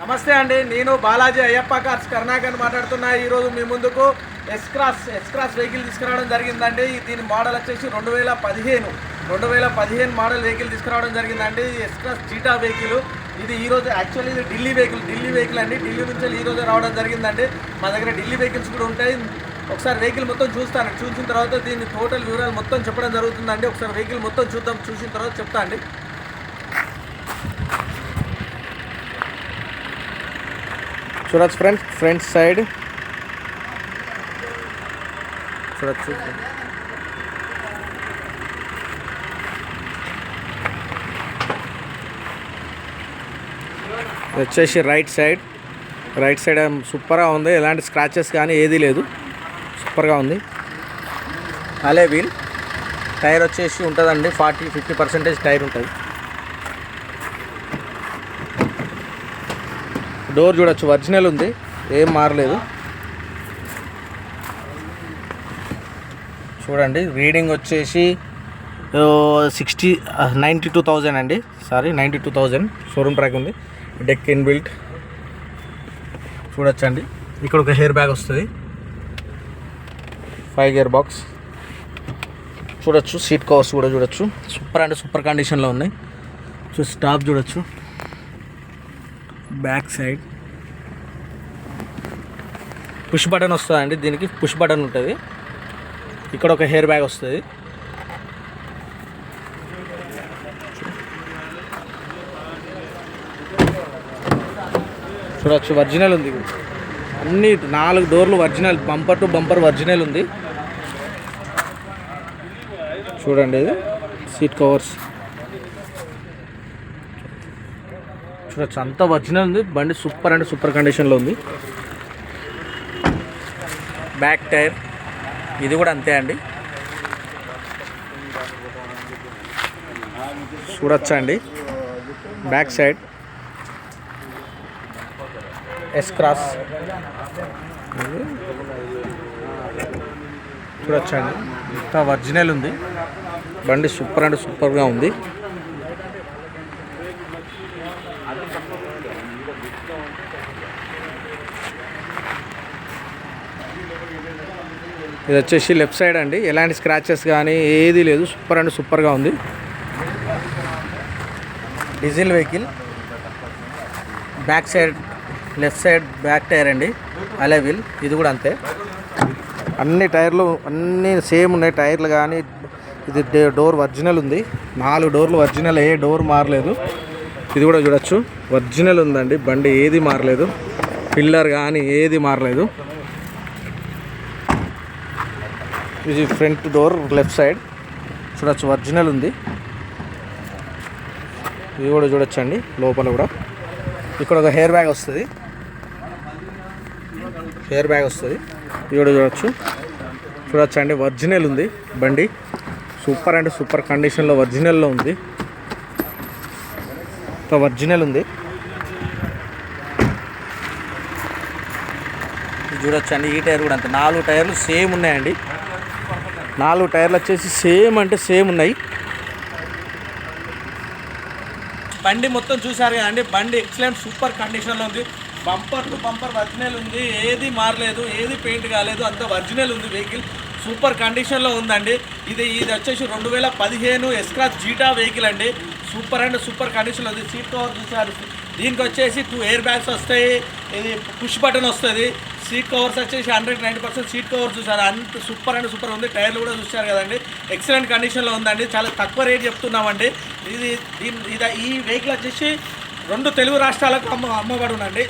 నమస్తే అండి నేను బాలాజీ అయ్యప్ప కార్స్ కర్ణాకర్ మాట్లాడుతున్నా. ఈరోజు మీ ముందుకు S cross S cross vehicle తీసుకురావడం జరిగిందండి. దీని మోడల్ వచ్చేసి రెండు వేల పదిహేను రెండు వేల పదిహేను మోడల్ వెహికల్ తీసుకురావడం జరిగిందండి. ఎస్ క్రాస్ చీటా వెహికల్ ఇది ఈ రోజు యాక్చువల్లీ ఇది ఢిల్లీ వెహికల్ ఢిల్లీ వెహికల్ అండి. ఢిల్లీ నుంచి ఈ రావడం జరిగిందండి. మా దగ్గర ఢిల్లీ వెహికల్స్ కూడా ఉంటాయి. ఒకసారి వెహికల్ మొత్తం చూస్తాను. చూసిన తర్వాత దీని టోటల్ వివరాలు మొత్తం చెప్పడం జరుగుతుందండి. ఒకసారి వెహికల్ మొత్తం చూద్దాం చూసిన తర్వాత చెప్తా అండి. చూడచ్చు ఫ్రెండ్స్ ఫ్రంట్ సైడ్ చూడొచ్చు వచ్చేసి రైట్ సైడ్ రైట్ సైడ్ సూపర్గా ఉంది. ఎలాంటి స్క్రాచెస్ కానీ ఏదీ లేదు. సూపర్గా ఉంది. అలే వీల్ టైర్ వచ్చేసి ఉంటుందండి. ఫార్టీ ఫిఫ్టీ పర్సెంటేజ్ టైర్ ఉంటుంది. డోర్ చూడొచ్చు. ఒరిజినల్ ఉంది. ఏం మారలేదు. చూడండి రీడింగ్ వచ్చేసి సిక్స్టీ నైంటీ టూ థౌజండ్ అండి. Sorry ninety two thousand. Showroom track ఉంది. డెక్ ఇన్ బిల్ట్ చూడొచ్చండి. ఇక్కడ ఒక హెయిర్ బ్యాగ్ వస్తుంది. Five gearbox. చూడొచ్చు. సీట్ కవర్స్ కూడా చూడొచ్చు. సూపర్ అంటే సూపర్ కండిషన్లో ఉన్నాయి. సో స్టాప్ చూడొచ్చు. Back side. పుష్ బటన్ వస్తుందండి దీనికి పుష్ బటన్ ఉంటుంది. ఇక్కడ ఒక హెయిర్ బ్యాగ్ వస్తుంది. చూడొచ్చు ఒరిజినల్ ఉంది. అన్ని నాలుగు డోర్లు original bumper to bumper original ఉంది. చూడండి ఇది సీట్ కవర్స్. చూడొచ్చు అంత ఒరిజినల్ ఉంది. బండి సూపర్ అంటే సూపర్ కండిషన్లో ఉంది. బ్యాక్ టైర్ ఇది కూడా అంతే అండి. చూడొచ్చా అండి. బ్యాక్ సైడ్ ఎస్ క్రాస్ చూడొచ్చా అండి. ఇంత ఒరిజినల్ ఉంది. బండి సూపర్ అంటే సూపర్గా ఉంది. ఇది వచ్చేసి లెఫ్ట్ సైడ్ అండి. ఎలాంటి స్క్రాచెస్ కానీ ఏది లేదు. సూపర్ అండ్ సూపర్గా ఉంది. Diesel vehicle. Back side left side back tyre అండి. అలెవిల్ ఇది కూడా అంతే. అన్ని టైర్లు అన్నీ సేమ్ ఉన్నాయి. టైర్లు కానీ ఇది డోర్ ఒరిజినల్ ఉంది. నాలుగు డోర్లు ఒరిజినల్. ఏ డోర్ మారలేదు. ఇది కూడా చూడొచ్చు. ఒరిజినల్ ఉందండి. బండి ఏది మారలేదు. పిల్లర్ కానీ ఏది మారలేదు. ఇది ఫ్రంట్ డోర్ లెఫ్ట్ సైడ్. చూడొచ్చు ఒరిజినల్ ఉంది. ఇది కూడా చూడొచ్చండి లోపల కూడా. ఇక్కడ ఒక హెయిర్ బ్యాగ్ వస్తుంది. హెయిర్ బ్యాగ్ వస్తుంది. ఇది కూడా చూడొచ్చు. చూడొచ్చు అండి ఒరిజినల్ ఉంది బండి. సూపర్ అంటే సూపర్ కండిషన్లో ఒరిజినల్లో ఉంది. ఇంకా ఒరిజినల్ ఉంది. చూడొచ్చు అండి ఈ టైర్ కూడా అంతే. నాలుగు టైర్లు సేమ్ ఉన్నాయండి. నాలుగు టైర్లు వచ్చేసి సేమ్ అంటే సేమ్ ఉన్నాయి. బండి మొత్తం చూసారు కదండి బండి ఎక్సలెంట్ సూపర్ కండిషన్లో ఉంది. బంపర్ టు బంపర్ ఒరిజినల్ ఉంది ఏది మారలేదు ఏది పెయింట్ కాలేదు అంత ఒరిజినల్ ఉంది వెహికల్. సూపర్ కండిషన్లో ఉందండి. ఇది ఇది వచ్చేసి రెండు వేల పదిహేను ఎస్క్రాస్ జీటా వెహికల్ అండి. సూపర్ అండ్ సూపర్ కండిషన్లో ఉంది. సీట్ కవర్ చూసారు దీనికి వచ్చేసి టూ ఎయిర్ బ్యాగ్స్ వస్తాయి. ఇది పుష్ బటన్ వస్తుంది. సీట్ కవర్స్ వచ్చేసి hundred ninety percent seat cover చూసారు? అంత సూపర్ అండ్ సూపర్ ఉంది. టైర్లు కూడా చూసారు కదండి. ఎక్సలెంట్ కండిషన్లో ఉందండి. చాలా తక్కువ రేట్ చెప్తున్నామండి. ఇది ఇది ఈ వెహికల్ వచ్చేసి రెండు తెలుగు రాష్ట్రాలకు అమ్మ అమ్మబడునండి.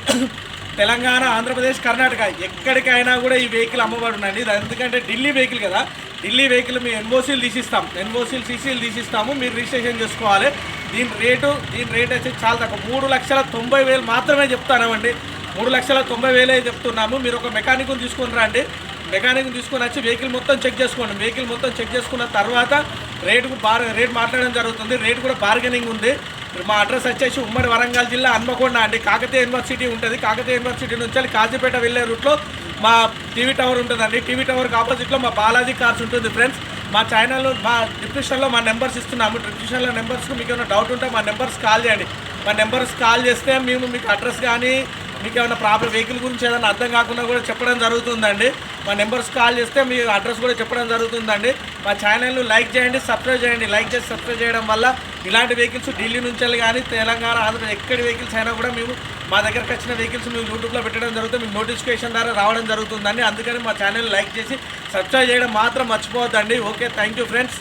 తెలంగాణ ఆంధ్రప్రదేశ్ కర్ణాటక. ఎక్కడికైనా కూడా ఈ వెహికల్ అమ్మబడునండి. ఇది ఎందుకంటే ఢిల్లీ వెహికల్ కదా. ఢిల్లీ వెహికల్ మేము ఎన్ఓసీలు తీసిస్తాం. ఎన్ఓసీలు సీసీలు తీసిస్తాము. మీరు రిజిస్ట్రేషన్ చేసుకోవాలి. దీని రేటు దీని రేట్ అయితే చాలా తక్కువ. మూడు లక్షల తొంభై వేలు మాత్రమే చెప్తానండి మూడు లక్షల తొంభై వేలే చెప్తున్నాము. మీరు ఒక మెకానిక్ని తీసుకొని రండి. మెకానిక్ తీసుకొని వచ్చి వెహికల్ మొత్తం చెక్ చేసుకోండి. వెహికల్ మొత్తం చెక్ చేసుకున్న తర్వాత రేటుకు బార్ రేట్ మాట్లాడడం జరుగుతుంది. రేట్ కూడా బార్గెనింగ్ ఉంది. మా అడ్రస్ వచ్చేసి ఉమ్మడి వరంగల్ జిల్లా హన్మకొండ అండి. కాకతీయ యూనివర్సిటీ ఉంటుంది. కాకతీయ యూనివర్సిటీ నుంచి వెళ్ళి కాజీపేట వెళ్ళే రూట్లో మా టీవీ టవర్ ఉంటుందండి. టీవీ టవర్కి ఆపోజిట్లో మా బాలాజీ కార్స్ ఉంటుంది ఫ్రెండ్స్ మా ఛానల్లో మా డిస్క్రిప్షన్లో మా నెంబర్స్ ఇస్తున్నాము. డిస్క్రిప్షన్లో నెంబర్స్కి మీకు ఏమైనా డౌట్ ఉంటే మా నెంబర్స్ కాల్ చేయండి. మా నెంబర్స్ కాల్ చేస్తే మేము మీకు అడ్రస్ కానీ మీకు ఏమైనా ప్రాబ్లం వెహికల్ గురించి ఏదైనా అర్థం కాకుండా కూడా చెప్పడం జరుగుతుందండి. మా నెంబర్స్ కాల్ చేస్తే మీ అడ్రస్ కూడా చెప్పడం జరుగుతుందండి. మా ఛానల్ను లైక్ చేయండి సబ్స్క్రైబ్ చేయండి. లైక్ చేసి సబ్స్క్రైబ్ చేయడం వల్ల ఇలాంటి వెహికల్స్ ఢిల్లీ నుంచి వెళ్ళి కానీ తెలంగాణ ఆంధ్ర ఎక్కడి వెహికల్స్ అయినా కూడా మేము మా దగ్గరకు వచ్చిన వెహికల్స్ మేము యూట్యూబ్లో పెట్టడం జరుగుతుంది. మీకు నోటిఫికేషన్ ద్వారా రావడం జరుగుతుందండి. అందుకని మా ఛానల్ లైక్ చేసి సబ్స్క్రైబ్ చేయడం మాత్రం మర్చిపోవద్దండి. Okay thank you friends.